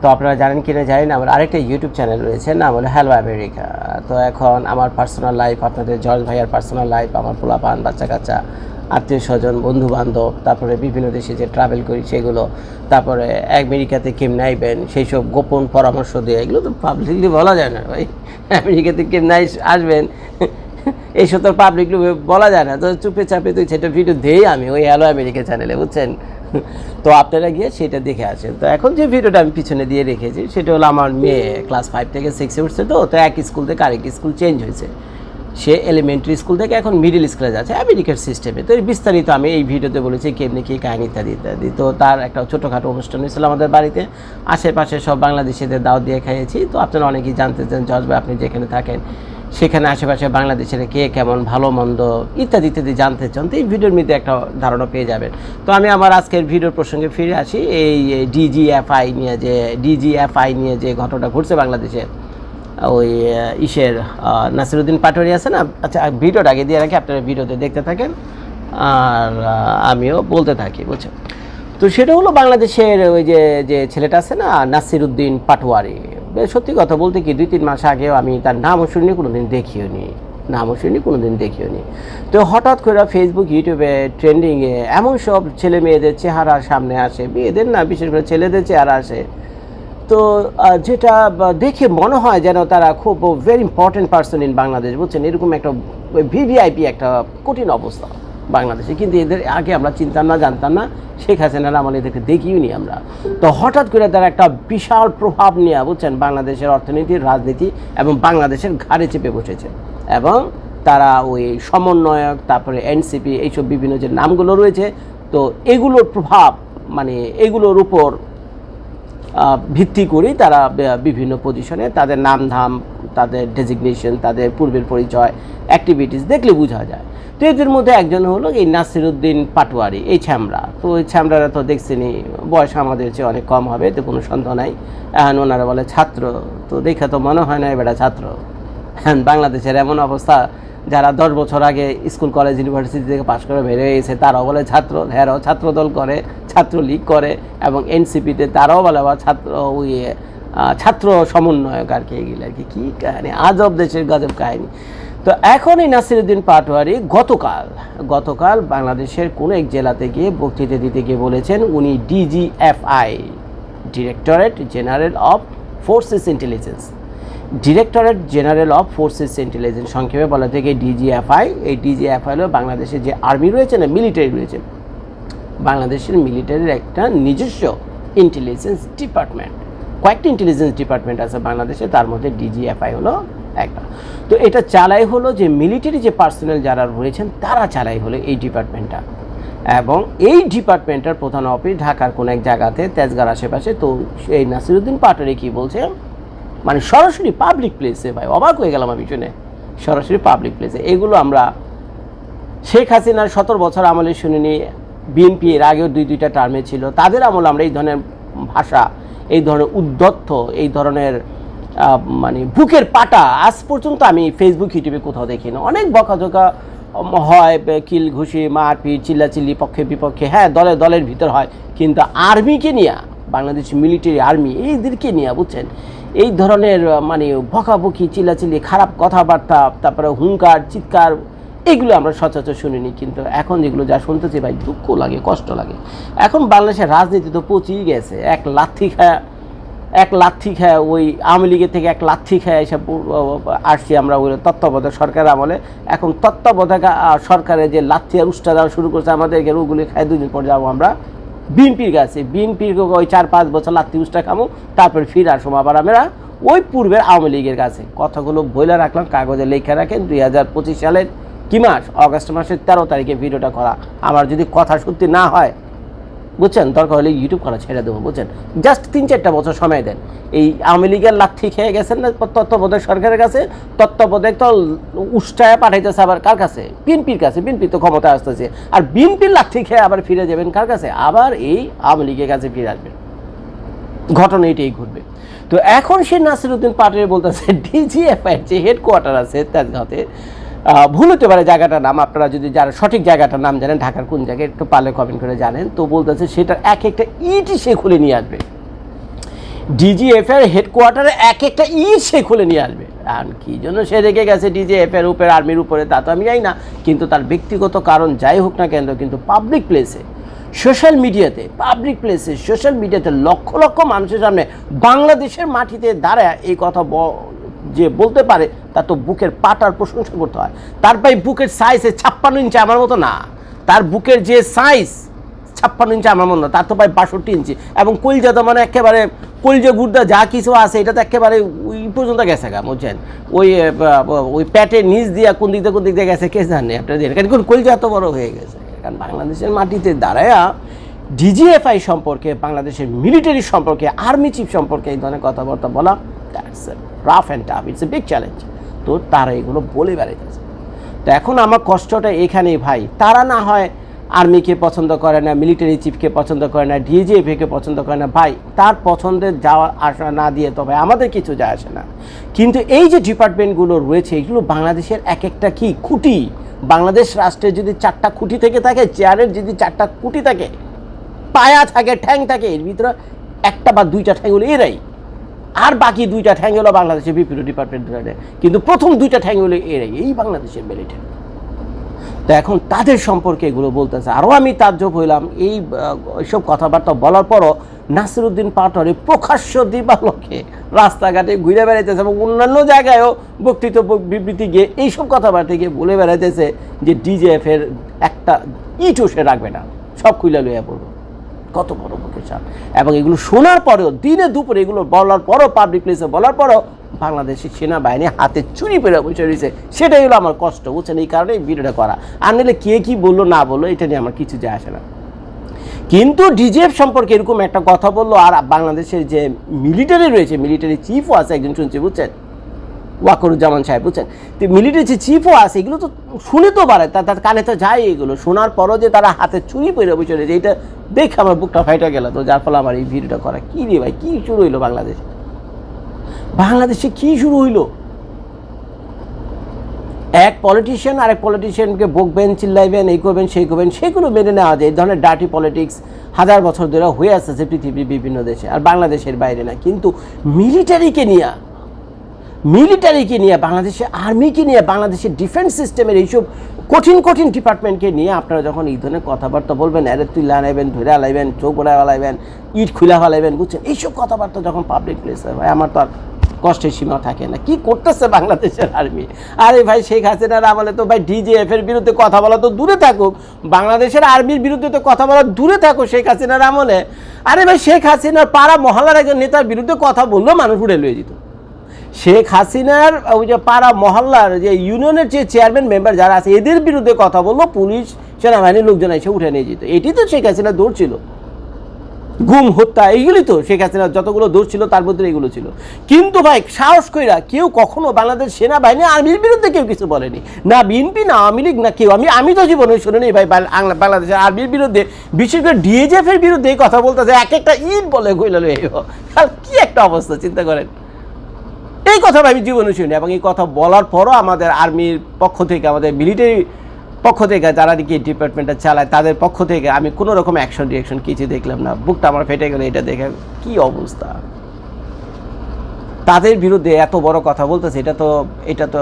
তো আপনারা জানেন কিনা জানি না আমার আরেকটা ইউটিউব চ্যানেল রয়েছে, নাম হলো হ্যালো আমেরিকা তো এখন আমার পার্সোনাল লাইফ আপনাদের জর্জ ভাইয়ার পার্সোনাল লাইফ আমার পোলাপান বাচ্চা কাচ্চা আত্মীয় স্বজন বন্ধু বান্ধব তারপরে বিভিন্ন দেশে যে ট্রাভেল করি সেগুলো, তারপরে আমেরিকাতে কেমনে আইবেন সেই সব গোপন পরামর্শ দিয়ে, এগুলো তো পাবলিকলি বলা যায় না ভাই। আমেরিকাতে কেমনে আসবেন, এইসব তো পাবলিকলি বলা যায় না। তো চুপে চাপে তো সেটা ভিডিও দেই আমি ওই হ্যালো আমেরিকা চ্যানেলে বুঝছেন? তো আপনারা গিয়ে সেটা দেখে আসেন। তো এখন যে ভিডিওটা আমি পিছনে দিয়ে রেখেছি, সেটা হলো আমার মেয়ে ক্লাস ফাইভ থেকে সিক্সে উঠছে তো তো এক স্কুল থেকে আরেক স্কুল চেঞ্জ হয়েছে। সে এলিমেন্টারি স্কুল থেকে এখন মিডিল স্কুলে যাচ্ছে আমেরিকার সিস্টেমে তো বিস্তারিত আমি এই ভিডিওতে বলেছি, কেমনি কী কাহিনী, ইত্যাদি ইত্যাদি। তো তার একটা ছোটোখাটো অনুষ্ঠান হয়েছিল আমাদের বাড়িতে। আশেপাশে সব বাংলাদেশিদের দাওয়াত দিয়ে খাইয়েছি। তো আপনারা অনেকেই জানতে চান, জজ আপনি যেখানে থাকেন সেখানে আশেপাশে বাংলাদেশের কে কেমন, ভালো, মন্দ, ইত্যাদি ইত্যাদি জানতে চান, তো এই ভিডিওর মধ্যে একটা ধারণা পেয়ে যাবেন। তো আমি আমার আজকের ভিডিওর প্রসঙ্গে ফিরে আসি। এই ডিজিএফআই নিয়ে যে, ডিজিএফআই নিয়ে যে ঘটনা ঘটছে বাংলাদেশে, ওই ইসের নাসিরুদ্দিন পাটোয়ারি আছে না? আচ্ছা ভিডিওটা আগে দিয়ে রাখি, আপনারা ভিডিওতে দেখতে থাকেন। আর আমিও বলতে থাকি, বুঝছেন? তো সেটা হলো বাংলাদেশের ওই যে যে ছেলেটা আছে না, নাসিরুদ্দিন পাটোয়ারি। সত্যি কথা বলতে কি, দুই তিন মাস আগেও আমি তার নামও শুনিনি কোনো দিন দেখিও নি নামও শুনি কোনো দিন দেখিও নি তো হঠাৎ করে ফেসবুক ইউটিউবে ট্রেন্ডিংয়ে এমন সব ছেলে মেয়েদের চেহারা সামনে আসে, মেয়েদের না, বিশেষ করে ছেলেদের চেহারা আসে। তো যেটা দেখে মনে হয় যেন তারা খুব very important person in Bangladesh বুঝছেন? এরকম একটা ভিভিআইপি একটা কঠিন অবস্থা। বাংলাদেশে। কিন্তু এদের আগে আমরা চিনতাম না, জানতাম না। শেখ হাসিনার আমলে এদেরকে দেখিও নি আমরা। তো হঠাৎ করে তারা একটা বিশাল প্রভাব নিয়ে, বুঝছেন, বাংলাদেশের অর্থনীতি রাজনীতি এবং বাংলাদেশের ঘাড়ে চেপে বসেছে। এবং তারা ওই সমন্বয়ক, তারপরে এনসিপি, এইসব বিভিন্ন যে নামগুলো রয়েছে, তো এগুলোর প্রভাব মানে এগুলোর উপর ভিত্তি করেই তারা বিভিন্ন পজিশনে তাদের নাম ধাম তাদের ডেজিগনেশন তাদের পূর্বের পরিচয় অ্যাক্টিভিটিস দেখলে বোঝা যায়। তো এদের মধ্যে একজন হলো এই নাসিরুদ্দিন পাটোয়ারি, এই ছ্যামরা। তো এই ছ্যামরারা তো দেখছেনি বয়স আমাদের চেয়ে অনেক কম হবে তো কোনো সন্দেহ নাই। এখন ওনারা বলে ছাত্র, তো দেখে তো মনে হয় না এবার ছাত্র। বাংলাদেশের এমন অবস্থা, যারা দশ বছর আগে স্কুল, কলেজ ইউনিভার্সিটি থেকে পাশ করে বেরিয়ে গেছে, তারাও বলে ছাত্র হ্যাঁরাও ছাত্র দল করে ছাত্র লীগ করে এবং এনসিপিতে তারাও বলে আবার ছাত্র ইয়ে ছাত্র সমন্বয়ক আর কি, এগুলো আর কি। কী কাহিনি? আজব দেশের গজব কাহিনী। তো এখন এই নাসিরুদ্দিন পাটোয়ারি গতকাল গতকাল বাংলাদেশের কোনো এক জেলাতে গিয়ে বক্তৃতা দিতে গিয়ে বলেছেন, উনি DGFI directorate general of forces intelligence directorate general of forces intelligence সংক্ষেপে বলা থেকে ডিজিএফআই এই ডিজিএফআই হলো বাংলাদেশের যে আর্মি রয়েছে না মিলিটারি রয়েছে। বাংলাদেশের মিলিটারির একটা নিজস্ব ইন্টেলিজেন্স ডিপার্টমেন্ট কয়েকটি ইন্টেলিজেন্স ডিপার্টমেন্ট আছে বাংলাদেশে, তার মধ্যে ডিজিএফআই হলো একটা। তো এটা চালাই হলো যে মিলিটারি যে পার্সোনাল যারা রয়েছেন, তারা চালাই হলো এই ডিপার্টমেন্টটা এবং এই ডিপার্টমেন্টের প্রধান অফিস ঢাকার কোন এক জায়গাতে তেজগার আশেপাশে, তো এই নাসিরুদ্দিন পাটোয়ারি কি বলছে? মানে সরাসরি পাবলিক প্লেসে ভাই, অবাক হয়ে গেলাম আমি শুনে। সরাসরি পাবলিক প্লেসে এগুলো আমরা শেখ হাসিনার সতেরো বছর আমলে শুনিনি। বিএনপি এর আগেও দুই, দুইটা টার্মে ছিল। তাদের আমলে আমরা এই ধরনের ভাষা, এই ধরনের উদ্যত্ত এই ধরনের মানে বুকের পাটা আজ পর্যন্ত আমি ফেসবুক ইউটিউবে কোথাও দেখি না অনেক বকাঝোকা হয় কিল ঘুষি, মারপিট, চিল্লাচিল্লি, পক্ষে বিপক্ষে হ্যাঁ দলে, দলের ভিতর হয়। কিন্তু আর্মিকে নিয়ে, বাংলাদেশ মিলিটারি আর্মি এইদেরকে নিয়ে, বুঝছেন? এই ধরনের মানে বকাবকি চিল্লাচিল্লি, খারাপ কথাবার্তা, তারপরে হুঙ্কার, চিৎকার, এগুলো আমরা সচরাচর শুনিনি, কিন্তু এখন যেগুলো যা শুনতেছি ভাই, দুঃখ লাগে, কষ্ট লাগে। এখন বাংলাদেশের রাজনীতি তো পচিয়ে গেছে। এক লাথি খায়, এক লাথি খায়, ওই আওয়ামী লীগের থেকে এক লাথি খায়, এসব আসছি আমরা ওই তত্ত্বাবধায়ক সরকারের আমলে। এখন তত্ত্বাবধায়ক সরকারের যে লাথি আর উষ্টা দেওয়া শুরু করছে, আমাদেরকে ওগুলি খায় দুদিন পর যাব আমরা। বিএনপির কাছে, বিএনপির ওই চার পাঁচ বছর লাত্তি উষ্টা খামো তারপর ফিরে আসব আবার আমরা ওই পূর্বের আওয়ামী লীগের কাছে। কথাগুলো বইলে রাখলাম, কাগজে লেখা রাখেন, দুই হাজার পঁচিশ সালের কি মাস? অগস্ট মাসের তেরো তারিখে ভিডিওটা করা। আমার যদি কথা সত্যি না হয় বুঝছেন? দরকার হলে ইউটিউব করা ছেড়ে দেবো, বুঝছেন? জাস্ট তিন চারটা বছর সময় দেন। এই আওয়ামী লীগের লাথি খেয়ে গেছেন না তত্ত্বাবধায়ক সরকারের কাছে? তত্ত্বাবধায়ক তো উষ্টায় পাঠাইতেছে আবার কার কাছে? বিএনপির কাছে। বিএনপি তো ক্ষমতা আসতেছে। আর বিএনপির লাথি খেয়ে আবার ফিরে যাবেন কার কাছে? আবার এই আওয়ামী লীগের কাছে ফিরে আসবেন। ঘটনা এটাই ঘটবে। তো এখন সে নাসিরুদ্দিন পাটোয়ারি বলতেছে ডিজিএফআই যে হেডকোয়ার্টার আছে, তেজগাঁওতে। ভুল হতে পারে জায়গাটার নাম। আপনারা যদি যারা সঠিক জায়গাটার নাম জানেন, ঢাকার কোন জায়গায় একটু পালে কমেন্ট করে জানেন। তো বলতেছে সেটার এক একটা ইটি সে খুলে নিয়ে আসবে। ডিজিএফ এর হেডকোয়ার্টারে এক একটা ইট সে খুলে নিয়ে আসবে। আর কি জন্য সে রেখে গেছে ডিজিএফ এর উপরে আর্মির উপরে, তা তো আমি জানি না। কিন্তু তার ব্যক্তিগত কারণ যাই হোক না কেন, কিন্তু পাবলিক প্লেসে সোশ্যাল মিডিয়াতে পাবলিক প্লেসে সোশ্যাল মিডিয়াতে লক্ষ লক্ষ মানুষের সামনে বাংলাদেশের মাটিতে দাঁড়ায় এই কথা যে বলতে পারে তার তো বুকের পাটার প্রশংসা করতে হয়। তার ভাই বুকের সাইজ ছাপ্পান্ন ইঞ্চি আমার মতো না। তার বুকের যে সাইজ ছাপ্পান্ন ইঞ্চি আমার মনে না। তার তো প্রায় বাষট্টি ইঞ্চি এবং কলজা তো মানে একেবারে কলজা গুড়দা যা কিছু আছে, এটা তো একেবারে ওই পর্যন্ত গেছে গা, বুঝছেন? ওই ওই প্যাটের নিচ দিয়া কোন দিক দিয়ে কোন দিক দিয়ে গেছে, কে জানে? আপনাদের কারণ কলজা এত বড় হয়ে গেছে। কারণ বাংলাদেশের মাটিতে দাঁড়ায়া ডিজিএফআই সম্পর্কে, বাংলাদেশের মিলিটারি সম্পর্কে আর্মি চিফ সম্পর্কে এই ধরনের কথাবার্তা বলা that's rough and tough it's a big challenge তো তারা এগুলো বলে বেড়াইতেছে। তো এখন আমার কষ্টটা এখানেই ভাই। তারা না হয় আর্মিকে পছন্দ করে না, মিলিটারি চিফকে পছন্দ করে না, ডিজিএফকে পছন্দ করে না। ভাই, তার পছন্দের যাওয়া আসা না দিয়ে তবে আমাদের কিছু যায় আসে না। কিন্তু এই যে ডিপার্টমেন্টগুলো রয়েছে, এগুলো বাংলাদেশের এক একটা কি? খুঁটি। বাংলাদেশ রাষ্ট্রের যদি চারটা খুঁটি থেকে থাকে, চেয়ারের যদি চারটা খুঁটি থাকে, পায়া থাকে, ঠ্যাং থাকে, এর ভিতরে একটা বা দুইটা ঠ্যাং হলো এরাই। আর বাকি দুইটা ঠ্যাং হলো বাংলাদেশের বিভিন্ন ডিপার্টমেন্ট কিন্তু প্রথম দুইটা ঠ্যাং হলো এরাই, এই বাংলাদেশের মিলিটারি তো এখন তাদের সম্পর্কে এগুলো বলতেছে। আরও আমি তাজ্জব হইলাম, এই এইসব কথাবার্তা বলার পরও নাসিরুদ্দিন পাটোয়ারি প্রকাশ্য দিবালোকে রাস্তাঘাটে ঘুরে বেড়াইতেছে এবং অন্যান্য জায়গায়ও বক্তৃতা বিবৃতি গিয়ে এইসব কথাবার্তা গিয়ে বলে বেড়াইতেছে যে ডিজেএফ এর একটা ইটও সে রাখবে না, সব খুলে লইয়া পড়ব। কত বড় চাপ এবং এগুলো শোনার পরেও, দিনে দুপুরে এগুলো বলার পরও পাবলিক প্লেসে বলার পরও বাংলাদেশের সেনাবাহিনী হাতে চুরি পেরে বসে রয়েছে। সেটাই হলো আমার কষ্ট, বুঝছেন? এই কারণে ভিডিওটা করা। আর নিলে কে কি বলল, না বলল, এটা নিয়ে আমার কিছু যায় আসে না। কিন্তু ডিজিএফ সম্পর্কে এরকম একটা কথা বলল, আর বাংলাদেশের যে মিলিটারি রয়েছে মিলিটারি চিফও আছে, একজন শুনছি, বুঝছেন? ওয়াকরুজ্জামান সাহেব, বুঝছেন? তো মিলিটারি যে চিফও আছে, এগুলো তো শুনে তো পারে তার কানে তো যায় এগুলো। শোনার পরও যে তারা হাতে চুরি পরে বসে রয়েছে, এটা দেখে আমার বুকটা ফাইটা গেল তো, যার ফলে আমার এই ভিডিওটা করা কী রে ভাই, কী শুরু হইল বাংলাদেশে? বাংলাদেশে কী শুরু হইল? এক পলিটিশিয়ান আর এক পলিটিশিয়ানকে বকবেন, চিল্লাইবেন, এই করবেন, সেই করবেন, সেগুলো মেনে নেওয়া যায়। এই ধরনের ডার্টি পলিটিক্স হাজার বছর ধরে হয়ে আসতেছে পৃথিবীর বিভিন্ন দেশে, আর বাংলাদেশের বাইরে না। কিন্তু মিলিটারিকে নিয়ে মিলিটারিকে নিয়ে বাংলাদেশের আর্মিকে নিয়ে, বাংলাদেশের ডিফেন্স সিস্টেমের এইসব কঠিন কঠিন ডিপার্টমেন্টকে নিয়ে আপনারা যখন এই ধরনের কথাবার্তা বলবেন এরে তুই লানাইবেন ধরে আলাইবেন, চোখ ওড়ায় আলাইবেন, ইট খুলে ফেলাইবেন, বুঝছেন? এইসব কথাবার্তা যখন পাবলিক প্লেসে হয়, আমার তো আর কষ্টের সীমা থাকে না। কি করতেছে বাংলাদেশের আর্মি? আরে ভাই, শেখ হাসিনার আমলে তো ভাই ডিজিএফ এর বিরুদ্ধে কথা বলা তো দূরে থাকুক। বাংলাদেশের আর্মির বিরুদ্ধে তো কথা বলা দূরে থাকুক, শেখ হাসিনার আমলে আরে ভাই, শেখ হাসিনার পাড়া মহল্লার একজন নেতার বিরুদ্ধে কথা বললেও মানুষ উড়ে লয়ে যেত। শেখ হাসিনার, ওই যে পাড়া মহল্লার যে ইউনিয়নের যে চেয়ারম্যান মেম্বার যারা আছে, এদের বিরুদ্ধে কথা বলল, পুলিশ, সেনাবাহিনীর লোকজন এসে উঠে নিয়ে যেত। এটি তো শেখ হাসিনার দৌড় ছিল। গুম, হত্যা, এইগুলি তো শেখ হাসিনার যতগুলো দোষ ছিল, তার মধ্যে এগুলো ছিল। কিন্তু ভাই, সাহস কইরা কেউ কখনো বাংলাদেশ সেনাবাহিনী, আর্মির বিরুদ্ধে কেউ কিছু বলেনি। না বিএনপি না আওয়ামী লীগ, না কেউ। আমি আমি তো জীবনে শুনিনি ভাই বাংলাদেশের আর্মির বিরুদ্ধে। বিশেষ করে ডিএজএফ এর বিরুদ্ধে এই কথা বলতেছে, এক একটা ইট বলে কইল কি একটা অবস্থা, চিন্তা করেন। এই কথা আমি জীবনে শুনি এবং এই কথা বলার পরও আমাদের আর্মির পক্ষ থেকে, আমাদের মিলিটারি পক্ষ থেকে যারা নাকি ডিপার্টমেন্টটা চালায়, তাদের পক্ষ থেকে আমি কোনো রকম অ্যাকশন রিয়াকশন কিছু দেখলাম না। বুকটা আমার ফেটে গেল, এটা দেখে কি অবস্থা? তাদের বিরুদ্ধে এত বড় কথা বলতেছে, এটা তো এটা তো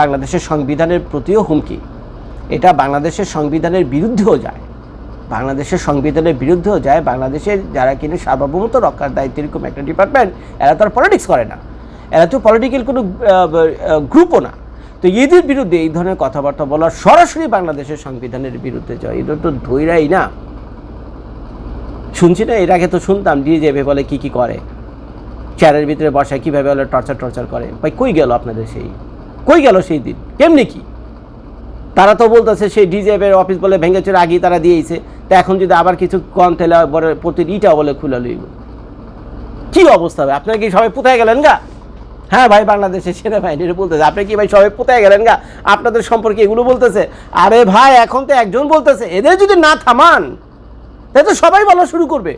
বাংলাদেশের সংবিধানের প্রতিও হুমকি। এটা বাংলাদেশের সংবিধানের বিরুদ্ধেও যায়। বাংলাদেশের সংবিধানের বিরুদ্ধেও যায়। বাংলাদেশের যারা কিনা সার্বভৌমত্ব রক্ষার দায়িত্ব এরকম একটা ডিপার্টমেন্ট এরা তো আর পলিটিক্স করে না। এরা তো পলিটিক্যাল কোনো গ্রুপও না। তো এদের বিরুদ্ধে এই ধরনের কথাবার্তা বলা সরাসরি বাংলাদেশের সংবিধানের বিরুদ্ধে যায়। এটা তো ধৈরাই না। শুনছি না, এর আগে তো শুনতাম ডিজেবে বলে কি কি করে। চেয়ারের ভিতরে বসায়, কীভাবে বলে টর্চার টর্চার করে। ভাই, কই গেল আপনাদের সেই? কই গেল সেই দিন? কেমনি কি? তারা তো বলতেছে, সেই ডিজেবের অফিস বলে ভেঙেচুরে আগেই তারা দিয়েছে তা এখন যদি আবার কিছু কম তেলে বলে প্রতি ইটা বলে খুলে লইব। কি অবস্থা হবে আপনারা কি সবাই কোথায় গেলেন গা? হ্যাঁ ভাই বাংলাদেশের সেনাবাহিনীর বলতেছে আপনি কি ভাই সবাই কোথায় গেলেন গা? আপনাদের সম্পর্কে এগুলো বলতেছে। আরে ভাই, এখন তো একজন বলতেছে, এদের যদি না থামান তাহলে তো সবাই বলা শুরু করবে।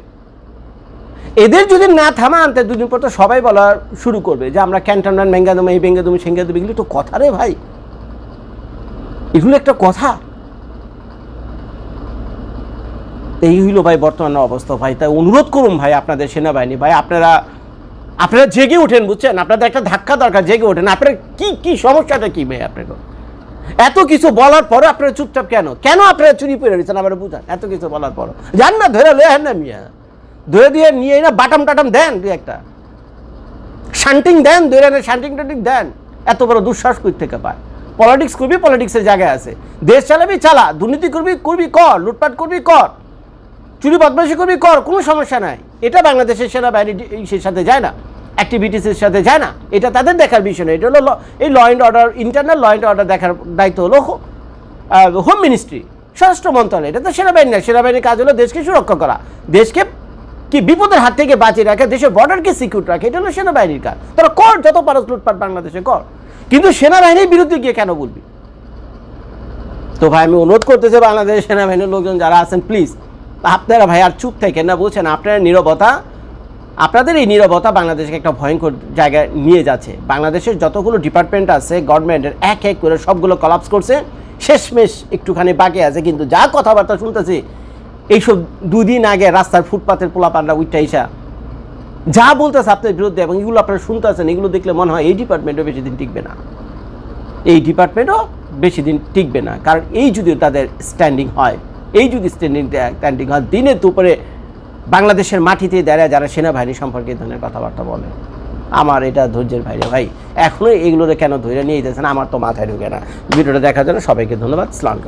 এদের যদি না থামান তাহলে দুদিন পর তো সবাই বলা শুরু করবে যে আমরা ক্যান্টনমেন্ট ভেঙ্গা দেবো এই ভেঙ্গা দেবো সেঙ্গা দেবো এগুলো তো কথা রে ভাই। এগুলো একটা কথা। এই হইল ভাই বর্তমান অবস্থা ভাই। তাই অনুরোধ করুন ভাই আপনাদের সেনাবাহিনী। ভাই, আপনারা আপনারা জেগে ওঠেন, বুঝছেন? আপনাদের একটা ধাক্কা দরকার, জেগে ওঠেন। আপনার কি কি সমস্যাটা কি মেয়ে আপনাকে এত কিছু বলার পরে আপনারা চুপচাপ কেন? কেন আপনারা চুরি করে দিচ্ছেন আমার বুঝান? এত কিছু বলার পর যান না, ধরে লেন না মিয়া। ধরে দিয়ে নিয়ে না বাটাম টাটাম দেন দুই একটা। শান্টিং দেন, ধরে রানের শান্টিং টান্টিং দেন। এত বড় দুঃশ্বাস কই থেকে পায় পলিটিক্স করবি পলিটিক্সের জায়গায় আছে। দেশ চালাবি, চালা। দুর্নীতি করবি করবি কর, লুটপাট করবি কর। চুরি বদমাশি করবি কর, কোনো সমস্যা নাই। এটা বাংলাদেশের সেনাবাহিনী সে সাথে যায় না অ্যাক্টিভিটিসের সাথে যায় না। এটা তাদের দেখার বিষয় না, এটা হলো এই law and order internal law and order দেখার দায়িত্ব হলো হোম মিনিস্ট্রি স্বরাষ্ট্র মন্ত্রণালয়। এটা তো সেনাবাহিনী না, সেনাবাহিনীর কাজ হলো দেশকে সুরক্ষা করা, দেশকে কি বিপদের হাত থেকে বাঁচিয়ে রাখে, দেশের বর্ডারকে সিকিউর রাখে, এটা হলো সেনাবাহিনীর কাজ। তারা কর, যত পারো লুটপাট বাংলাদেশে কর। কিন্তু সেনাবাহিনীর বিরুদ্ধে গিয়ে কেন বলবি? তো ভাই, আমি অনুরোধ করতেছি বাংলাদেশের সেনাবাহিনীর লোকজন যারা আছেন প্লিজ আপনারা ভাই আর চুপ থাকেন না বলছেন, আপনার নীরবতা, আপনাদের এই নীরবতা বাংলাদেশকে একটা ভয়ঙ্কর জায়গায় নিয়ে যাচ্ছে। বাংলাদেশের যতগুলো ডিপার্টমেন্ট আছে গভর্নমেন্টের এক এক করে সবগুলো কলাপস করছে। শেষমেশ একটুখানি বাকি আছে, কিন্তু যা কথাবার্তা শুনতেছি, এইসব দুদিন আগে রাস্তার ফুটপাতের পোলাপানরা উইটা ইসা যা বলতেছে আপনার বিরুদ্ধে এবং এগুলো আপনারা শুনতেছেন, এগুলো দেখলে মনে হয় এই ডিপার্টমেন্টও বেশি দিন টিকবে না। এই ডিপার্টমেন্টও বেশি দিন টিকবে না, কারণ এই যদি তাদের স্ট্যান্ডিং হয় এই যদি স্ট্যান্ডিং স্ট্যান্ডিং হয় দিনে দুপুরে বাংলাদেশের মাটিতে দাঁড়ায় যারা সেনাবাহিনী সম্পর্কে ধরনের কথাবার্তা বলে। আমার এটা ধৈর্যের বাইরে ভাই। এখনও এগুলোরে কেন ধৈর্য নিয়ে যেতেছেন আমার তো মাথায় ঢুকে না। ভিডিওটা দেখার জন্য সবাইকে ধন্যবাদ। সালাম